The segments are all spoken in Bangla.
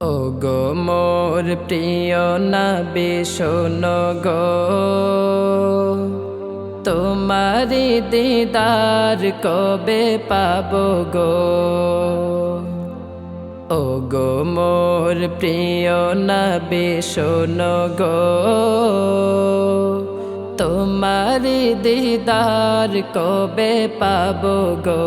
ও গো মোর প্রিয় নবী, শোনো গো। তোমারি দিদার কবে পাবো গো? ও গো মোর প্রিয় নবী, শোনো গো। তোমারি দিদার কবে পাবো গো?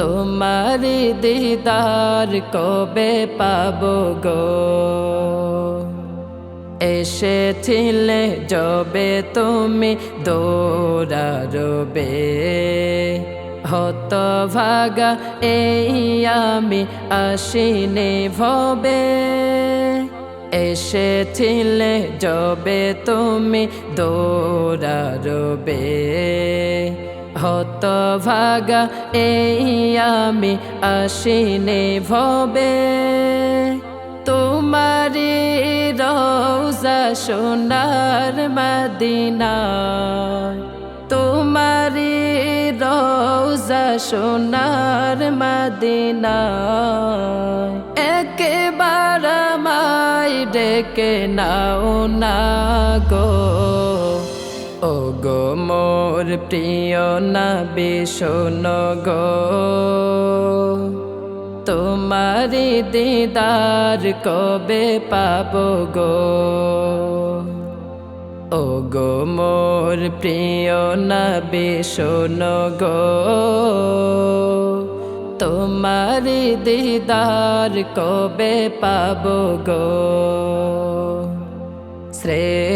তোমারি দিদার কবে পাবো গো? এসেছিলে যবে তুমি দৌড়ারবে হত ভাগা এই আমি আসিনি ভবে। এসেছিলে যবে তুমি দৌড়ারবে হত ভাগা এই আমি আসিনি ভবে। তোমারি রোজা সোনার মদিনা তোমারি রোজা সোনার মদিনা একেবার মাই ডেকে নাও না গো। গো, মোর প্রিয় নবী, শোনো গো। তোমারি দিদার কবে পাব গো? ও গো মোর প্রিয় নবী, শোনো গো। তোমারি দিদার কবে পাব গো?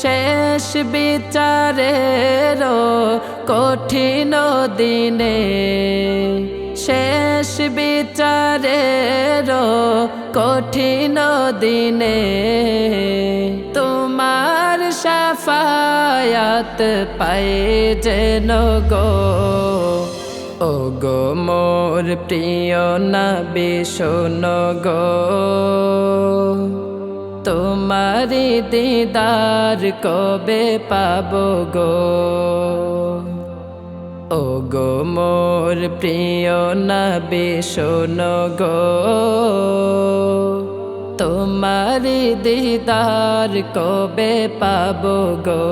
শেষ বিচারের কঠিন দিনে। শেষ বিচারের কঠিন দিনে। তোমার সাফায়াত পাই যেন গো। ও গো মোর প্রিয় নবী, শোনো গো। তোমারি দিদার কবে পাবো গো? ও গো মোর প্রিয় নবী, শোনো গো। তোমারি দিদার কবে পাবো গো?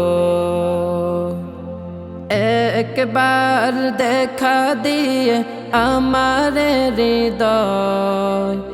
একবার দেখা দিয়ে আমার হৃদয়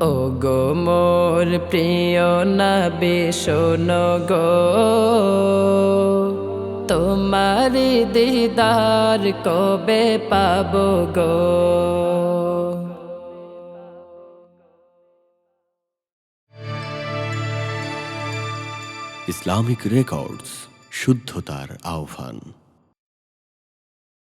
ও গো মোর প্রিয় নবী, শোনো গো। তোমারি দিদার কবে পাব গো? ইসলামিক রেকর্ডস, শুদ্ধতার আহ্বান।